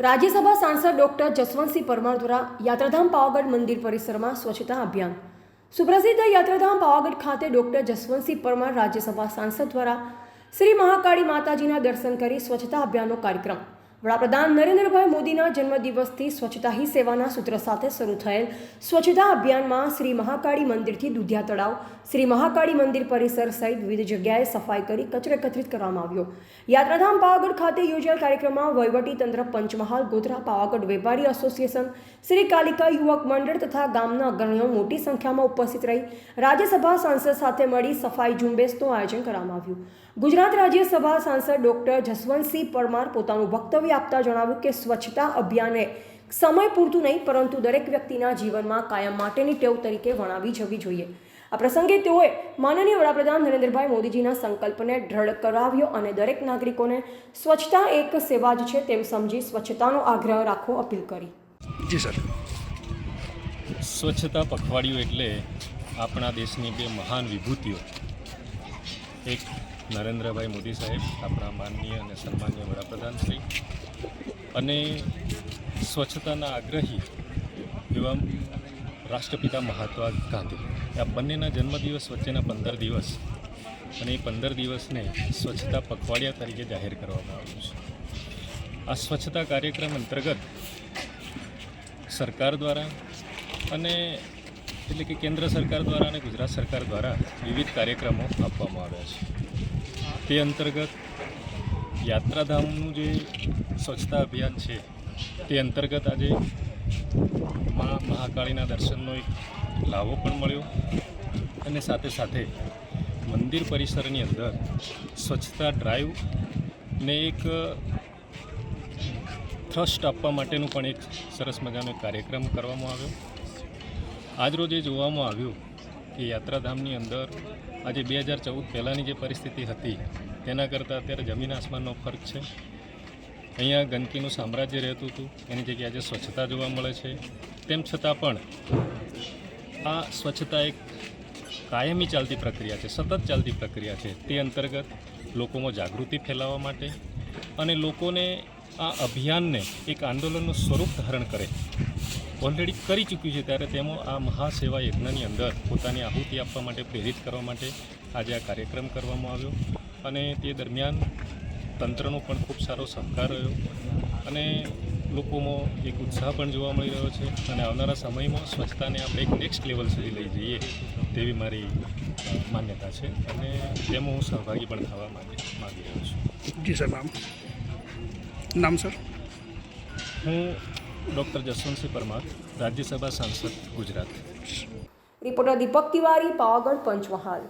રાજ્યસભા સાંસદ ડોક્ટર જસવંતસિંહ પરમાર દ્વારા યાત્રાધામ પાવાગઢ મંદિર પરિસરમાં સ્વચ્છતા અભિયાન. સુપ્રસિદ્ધ યાત્રાધામ પાવાગઢ ખાતે ડોક્ટર જસવંતસિંહ પરમાર રાજ્યસભા સાંસદ દ્વારા શ્રી મહાકાળી માતાજીના દર્શન કરી સ્વચ્છતા અભિયાનનો કાર્યક્રમ વડાપ્રધાન નરેન્દ્રભાઈ મોદીના જન્મદિવસથી સ્વચ્છતા હી સેવાના સૂત્ર સાથે શરૂ થયેલ સ્વચ્છતા અભિયાનમાં શ્રી મહાકાળી મંદિરથી દુધિયા તળાવ, શ્રી મહાકાળી મંદિર પરિસર સહિત વિવિધ જગ્યાએ સફાઈ કરી કચરો એકત્રિત કરવામાં આવ્યો. યાત્રાધામ પાવાગઢ ખાતે યોજાયેલ કાર્યક્રમમાં વહીવટી તંત્ર પંચમહાલ, ગોધરા પાવાગઢ વેપારી એસોસિએશન, શ્રી કાલિકા યુવક મંડળ તથા ગામના અગ્રણીઓ મોટી સંખ્યામાં ઉપસ્થિત રહી રાજ્યસભા સાંસદ સાથે મળી સફાઈ ઝુંબેશનું આયોજન કરવામાં આવ્યું. ગુજરાત રાજ્યસભા સાંસદ ડોક્ટર જસવંતસિંહ પરમાર પોતાનું વક્તવ્ય આપતા જણાવ્યું કે સ્વચ્છતા અભિયાને સમય પૂરતું નહીં પરંતુ દરેક વ્યક્તિના જીવનમાં કાયમ માટેની ટેવ તરીકે વણાવી જવી જોઈએ. આ પ્રસંગે તેઓએ માનનીય વડાપ્રધાન નરેન્દ્રભાઈ મોદીજીના સંકલ્પને દ્રઢ કરાવ્યો અને દરેક નાગરિકોને સ્વચ્છતા એક સેવા જ છે તેમ સમજી સ્વચ્છતાનો આગ્રહ રાખવો અપીલ કરી. જી સર. સ્વચ્છતા પખવાડિયું એટલે આપણા દેશની બે મહાન વિભૂતિઓ. એક નરેન્દ્રભાઈ મોદી સાહેબ આપણા માનનીય અને સન્માનીય વડાપ્રધાન શ્રી અને સ્વચ્છતાના આગ્રહી એવા રાષ્ટ્રપિતા મહાત્મા ગાંધી. આ બંનેના જન્મદિવસ વચ્ચેના પંદર દિવસ અને એ પંદર દિવસને સ્વચ્છતા પખવાડિયા તરીકે જાહેર કરવામાં આવ્યું છે. આ સ્વચ્છતા કાર્યક્રમ અંતર્ગત સરકાર દ્વારા અને એટલે કે કેન્દ્ર સરકાર દ્વારા અને ગુજરાત સરકાર દ્વારા વિવિધ કાર્યક્રમો આપવામાં આવ્યા છે. તે અંતર્ગત યાત્રાધામનું જે સ્વચ્છતા અભિયાન છે તે અંતર્ગત આજે મા મહાકાળીના દર્શનનો એક લાભો પણ મળ્યો અને સાથે સાથે મંદિર પરિસરની અંદર સ્વચ્છતા ડ્રાઈવ ને એક થ્રસ્ટ આપવા માટેનું પણ એક સરસ મજાનો કાર્યક્રમ કરવામાં આવ્યો. આજરોજ એ જોવામાં આવ્યું કે યાત્રાધામની અંદર આજે બે હજાર ચૌદ પહેલાંની જે પરિસ્થિતિ હતી, તેના કરતાં અત્યારે જમીન આસમાનનો ફરક છે. અહીંયા ગંદકીનું સામ્રાજ્ય રહેતું હતું. એની જગ્યાએ આજે સ્વચ્છતા જોવા મળે છે. તેમ છતાં પણ આ સ્વચ્છતા એક કાયમી ચાલતી પ્રક્રિયા છે, સતત ચાલતી પ્રક્રિયા છે. તે અંતર્ગત લોકોમાં જાગૃતિ ફેલાવવા માટે અને લોકોને આ અભિયાનને એક આંદોલનનું સ્વરૂપ ધારણ કરે. ઓલરેડી કરી ચૂક્યું છે, ત્યારે તેમાં આ મહાસેવા યજ્ઞની અંદર પોતાની આહુતિ આપવા માટે, પ્રેરિત કરવા માટે આજે આ કાર્યક્રમ કરવામાં આવ્યો. અને તે દરમિયાન તંત્રનો પણ ખૂબ સારો સહકાર રહ્યો અને લોકોમાં એક ઉત્સાહ પણ જોવા મળી રહ્યો છે અને આવનારા સમયમાં સ્વચ્છતાને આપણે એક નેક્સ્ટ લેવલ સુધી લઈ જઈએ તેવી મારી માન્યતા છે અને તેમાં હું સહભાગી પણ થવા માગી રહ્યો છું. જી સર નામ? નામ સર? હું ડૉક્ટર જસવંતસિંહ પરમાર રાજ્યસભા સાંસદ ગુજરાત. રિપોર્ટર દીપક તિવારી પાવાગઢ પંચમહાલ.